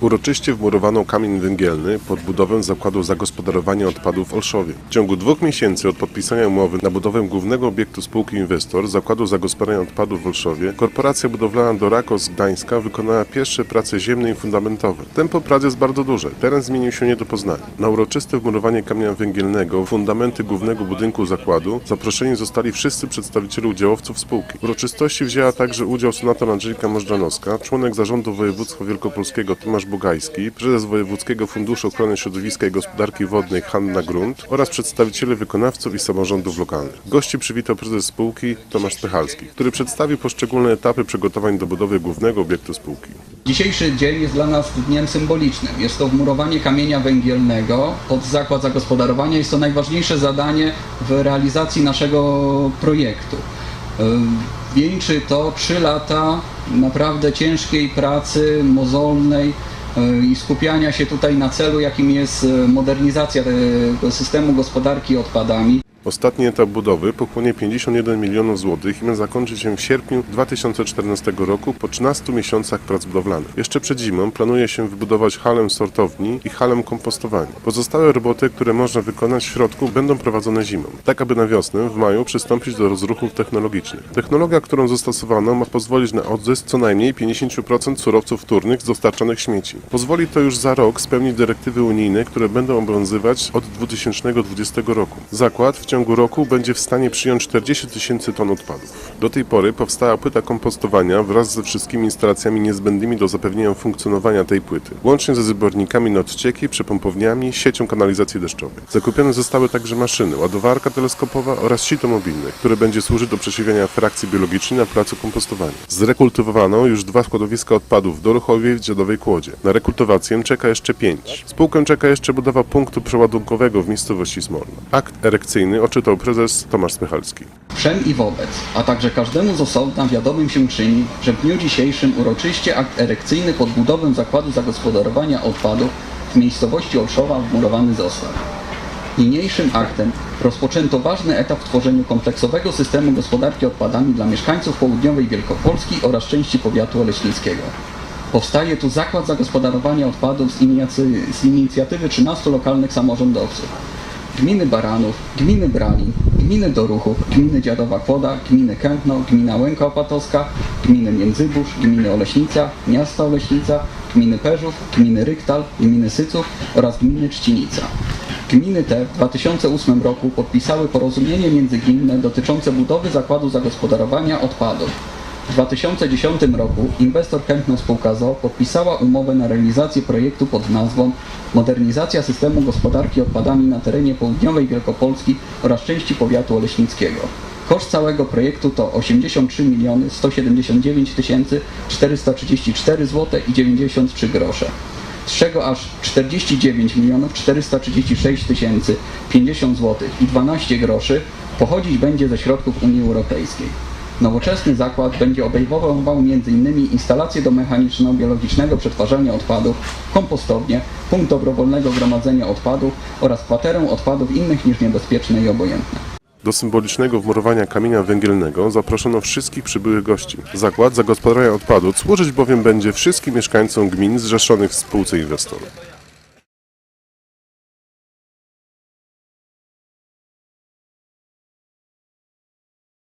Uroczyście wmurowano kamień węgielny pod budowę zakładu zagospodarowania odpadów w Olszowie. W ciągu dwóch miesięcy od podpisania umowy na budowę głównego obiektu spółki Inwestor zakładu zagospodarowania odpadów w Olszowie, korporacja budowlana Dorako z Gdańska wykonała pierwsze prace ziemne i fundamentowe. Tempo prac jest bardzo duże. Teren zmienił się nie do poznania. Na uroczyste wmurowanie kamienia węgielnego w fundamenty głównego budynku zakładu zaproszeni zostali wszyscy przedstawiciele udziałowców spółki. W uroczystości wzięła także udział senator Andrzejka Możdżanowska, członek zarządu województwa wielkopolskiego Tomasz Bugajski, prezes Wojewódzkiego Funduszu Ochrony Środowiska i Gospodarki Wodnej Hanna Grunt oraz przedstawiciele wykonawców i samorządów lokalnych. Gości przywitał prezes spółki Tomasz Spychalski, który przedstawił poszczególne etapy przygotowań do budowy głównego obiektu spółki. Dzisiejszy dzień jest dla nas dniem symbolicznym. Jest to wmurowanie kamienia węgielnego pod zakład zagospodarowania. Jest to najważniejsze zadanie w realizacji naszego projektu. Wieńczy to 3 lata naprawdę ciężkiej pracy, mozolnej i skupiania się tutaj na celu, jakim jest y, modernizacja tego systemu gospodarki odpadami. Ostatni etap budowy pochłonie 51 milionów złotych i ma zakończyć się w sierpniu 2014 roku po 13 miesiącach prac budowlanych. Jeszcze przed zimą planuje się wybudować halę sortowni i halę kompostowania. Pozostałe roboty, które można wykonać w środku, będą prowadzone zimą, tak aby na wiosnę w maju przystąpić do rozruchów technologicznych. Technologia, którą zastosowano, ma pozwolić na odzysk co najmniej 50% surowców wtórnych z dostarczanych śmieci. Pozwoli to już za rok spełnić dyrektywy unijne, które będą obowiązywać od 2020 roku. Zakład w ciągu roku będzie w stanie przyjąć 40 tysięcy ton odpadów. Do tej pory powstała płyta kompostowania wraz ze wszystkimi instalacjami niezbędnymi do zapewnienia funkcjonowania tej płyty, łącznie ze zbiornikami na odcieki, przepompowniami, siecią kanalizacji deszczowej. Zakupione zostały także maszyny, ładowarka teleskopowa oraz sito mobilne, które będzie służyć do przesiewania frakcji biologicznej na placu kompostowania. Zrekultywowano już dwa składowiska odpadów w Dorochowie i w Dziadowej Kłodzie. Na rekultywację czeka jeszcze pięć. Spółkę czeka jeszcze budowa punktu przeładunkowego w miejscowości Smolna. Akt erekcyjny odczytał prezes Tomasz Spychalski. Wszem i wobec, a także każdemu z osobna wiadomym się czyni, że w dniu dzisiejszym uroczyście akt erekcyjny pod budowę zakładu zagospodarowania odpadów w miejscowości Olszowa wmurowany został. Niniejszym aktem rozpoczęto ważny etap w tworzeniu kompleksowego systemu gospodarki odpadami dla mieszkańców południowej Wielkopolski oraz części powiatu oleśnickiego. Powstaje tu zakład zagospodarowania odpadów z inicjatywy 13 lokalnych samorządowców gminy Baranów, gminy Brali, gminy Doruchów, gminy Dziadowa Kłoda, gminy Kępno, gmina Łęka Opatowska, gminy Międzybórz, gminy Oleśnica, miasta Oleśnica, gminy Perzów, gminy Ryktal, gminy Syców oraz gminy Czcinica. Gminy te w 2008 roku podpisały porozumienie międzygminne dotyczące budowy zakładu zagospodarowania odpadów. W 2010 roku inwestor Kępno Spółka ZOO podpisała umowę na realizację projektu pod nazwą Modernizacja systemu gospodarki odpadami na terenie południowej Wielkopolski oraz części powiatu oleśnickiego. Koszt całego projektu to 83 miliony 179 tysięcy 434 zł i 93 grosze z czego aż 49 milionów 436 tysięcy 50 zł i 12 groszy pochodzić będzie ze środków Unii Europejskiej. Nowoczesny zakład będzie obejmował m.in. instalacje do mechaniczno-biologicznego przetwarzania odpadów, kompostownię, punkt dobrowolnego gromadzenia odpadów oraz kwaterę odpadów innych niż niebezpieczne i obojętne. Do symbolicznego wmurowania kamienia węgielnego zaproszono wszystkich przybyłych gości. Zakład zagospodarowania odpadów służyć bowiem będzie wszystkim mieszkańcom gmin zrzeszonych w spółce inwestorów.